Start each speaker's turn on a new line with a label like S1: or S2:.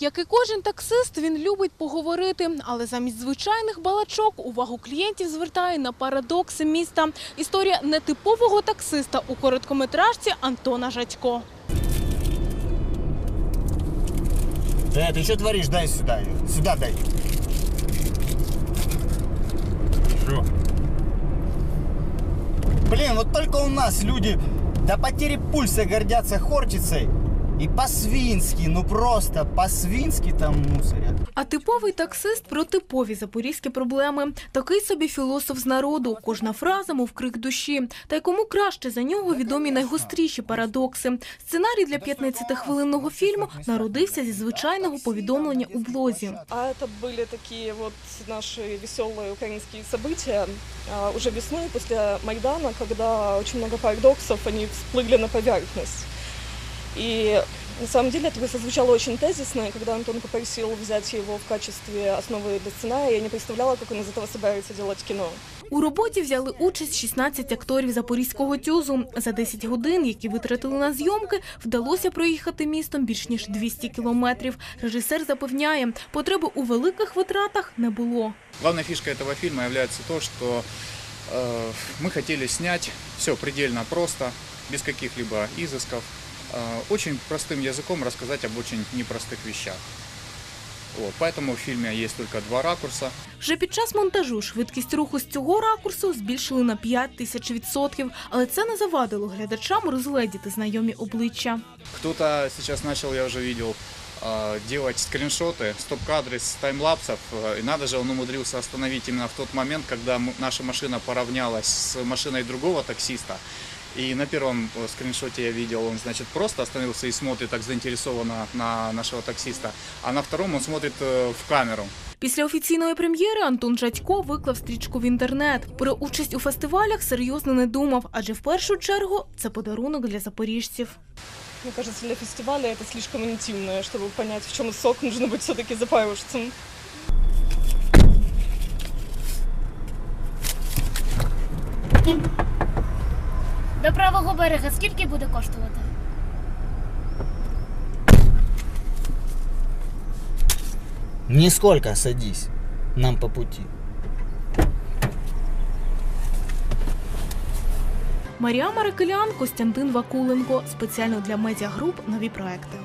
S1: Як і кожен таксист, він любить поговорити, але замість звичайних балачок увагу клієнтів звертає на парадокси міста. Історія нетипового таксиста у короткометражці Антона Жадько.
S2: Да, ты что творишь? Дай сюда ее. Сюда дай. Что? Блин, вот только у нас люди до потери пульса гордятся Хортицей. И по-свински, ну просто по-свински там мусорят.
S1: А типовий таксист про типові запорізькі проблеми. Такий собі філософ з народу. Кожна фраза, мов крик душі. Та й кому краще за нього відомі найгостріші парадокси. Сценарій для 15-хвилинного фільму народився зі звичайного повідомлення у блозі.
S3: А это были такие вот наши веселые украинские события а, уже весной после Майдана, когда очень много парадоксов, они всплыли на поверхность. И на самом деле это прозвучало очень тезисно, и когда Антон попросил взять его в качестве основы для сценария, я не представляла, как он из этого собирается делать кино.
S1: У роботі взяли участь 16 акторів запорізького тюзу. За 10 годин, які витратили на зйомки, вдалося проїхати містом більш ніж 200 кілометрів. Режисер запевняє, потреби у великих витратах не було.
S4: Главной фишкой этого фильма является то, что э, мы хотели снять все предельно просто, без каких-либо изысков, э, очень простым языком рассказать об очень непростых вещах. Вот, поэтому в фильме есть только два ракурса.
S1: Вже під час монтажу швидкість руху з цього ракурсу збільшили на 5 тисяч відсотків, але це не завадило глядачам розгледіти знайомі обличчя.
S4: Кто-то сейчас начал, я уже видел, э, делать скриншоты, стоп-кадры с таймлапсов. Э, И надо же, он умудрился остановить именно в тот момент, когда м- наша машина поравнялась с машиной другого таксиста. И на первом э, скриншоте я видел, он, значит, просто остановился и смотрит так заинтересованно на нашего таксиста. А на втором он смотрит э, в камеру.
S1: Після офіційної прем'єри Антон Жадько виклав стрічку в інтернет. Про участь у фестивалях серйозно не думав, адже в першу чергу це подарунок для запоріжців.
S3: Мне кажется, для фестиваля это слишком интимное, чтобы понять, в чем сок, нужно быть все-таки запорожцем.
S5: До правого берега скільки буде коштувати?
S2: Нисколько садись. Нам по пути.
S1: Марія Марикелян, Костянтин Вакуленко. Спеціально для медіагруп нові проекти.